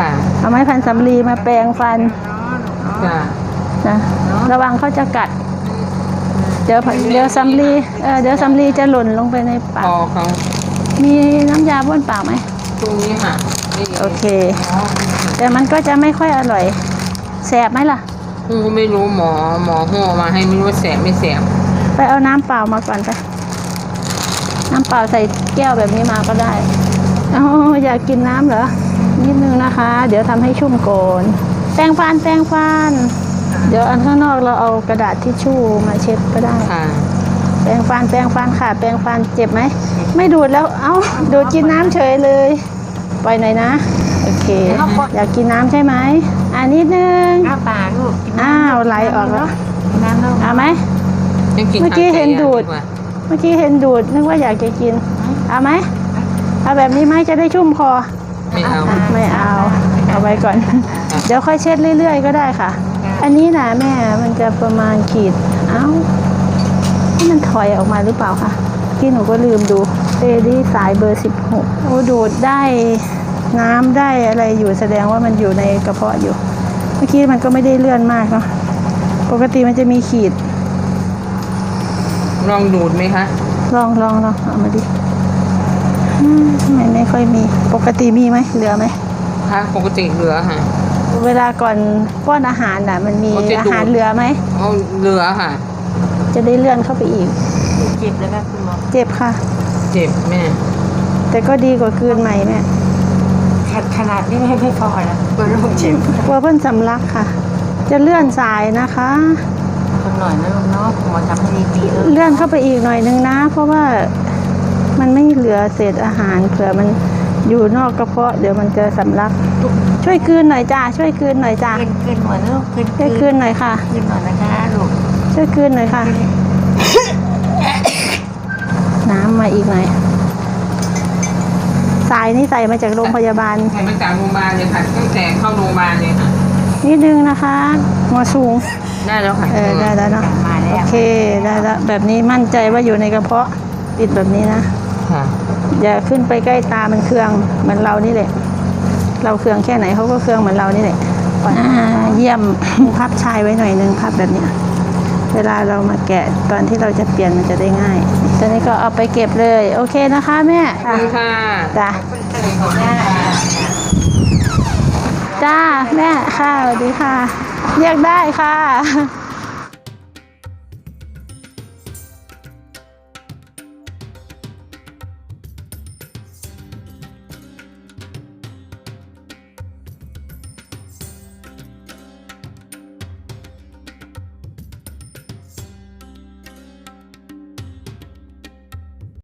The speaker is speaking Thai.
ค่ะ เอาไม้พันสำลีมาแปรงฟันจ้ะนะระวังเขาจะกัด เดี๋ยวเดี๋ยวสำลีเออเดี๋ยวสำลีจะหล่นลงไปในปาพกอเขามีน้ำยาบ้วนปากไหม ตรงนี้ค่ะนี่โอเค แต่มันก็จะไม่ค่อยอร่อย แสบไหมล่ะ กูก็ไม่รู้หมอหมอห่อมาให้ไม่รู้ว่าแสบไม่แสบไปเอาน้ำเปล่ามาก่อนไป น้ำเปล่าใส่แก้วแบบนี้มาก็ได้อ๋ออยากกินน้ำเหรอ นิดนึงนะคะ เดี๋ยวทำให้ชุ่มก่อนแปรงฟันแปรงฟันเดี๋ยวอันข้างนอกเราเอากระดาษทิชชู่มาเช็ดก็ได้ค่ะแปรงฟันแปรงฟันค่ะ แปรงฟันเจ็บไหม ไม่ดูดแล้ว เอ้า ดูดกินน้ำเฉยเลย ปล่อยหน่อยนะ โอเค อยากกินน้ำใช่ไหมอ่านิดนึง อ้าปากลูกกินน้ำอ้าวไหลออกแล้วกินน้ำแล้วเอาไหมยังกินเมื่อกี้ทางใจเห็นดูดกว่าเมื่อกี้เห็นดูดนึกว่าอยากจะกิน เอาไหมเอาแบบนี้ไหมจะได้ชุ่มคอ ไม่เอา ไม่เอาเอาไว้ก่อน เดี๋ยวค่อยเช็ดเรื่อย ๆ ก็ได้ค่ะ อันนี้นะแม่มันจะประมาณขีด เอ้านี่มันถอยออกมาหรือเปล่าคะที่หนูก็ลืมดูเดลี่สายเบอร์สิบหกโอ้ดูดได้น้ำได้อะไรอยู่แสดงว่ามันอยู่ในกระเพาะอยู่ เมื่อกี้มันก็ไม่ได้เลื่อนมากเนาะปกติมันจะมีขีด ลองดูดไหมคะ ลองลองลองเอามาดิอืมไม่ไม่ค่อยมี ปกติมีไหมเหลือไหม คะปกติเหลือค่ะ เวลาก่อนป้อนอาหารน่ะ มันมีเขาจะดูดอาหารเหลือไหม เอาเหลือค่ะ จะได้เลื่อนเข้าไปอีก เจ็บแล้วนะคุณหมอเจ็บค่ะ เจ็บแม่ แต่ก็ดีกว่าคืนใหม่แม่ขนาดนี้ไม่ไม่พอนะเปิดลูกเจ็บกลัวเพิ่นสำลักค่ะ จะเลื่อนสายนะคะ คนหน่อยนะลูกเนาะหมอทำให้ดีๆเออเลื่อนเข้าไปอีกหน่อยนึงนะ เพราะว่ามันไม่เหลือเศษอาหารเผื่อมัน อยู่นอกกระเพาะเดี๋ยวมันจะสำลัก ช่วยคืนหน่อยจ้าช่วยคืนหน่อยจ้าขึ้นขึ้นหน่อยนะลูกขึ้นช่วยคืนหน่อยค่ะ ขึ้นหน่อยนะคะลูกช่วยคืนหน่อยค่ะ น้ำมาอีกหน่อยสายนี่ใส่มาจากโรงพยาบาลใส่มาจากโรงพยาบาลเลยค่ะตั้งแต่เข้าโรงพยาบาลเลยค่ะนิดนึงนะคะหัวสูงได้แล้วค่ะเออได้แล้วเนาะมาแล้โอวเคได้แล้วแบบนี้มั่นใจว่าอยู่ในกระเพาะปิดแบบนี้นะค่ะ อย่าขึ้นไปใกล้ตามันเครื่องเหมือนเรานี่แหละ เราเครื่องแค่ไหนเขาก็เครื่องเหมือนเรานี่แหละอ่าเยี่ยมพับชายไว้หน่อยนึงพับแบบเนี้ยเวลาเรามาแกะตอนที่เราจะเปลี่ยนมันจะได้ง่าย ตอนนี้ก็เอาไปเก็บเลย โอเคนะคะแม่ขอบคุณค่ะจ้ะจ้าแม่ค่ะสวัสดีค่ะ เรียกได้ค่ะ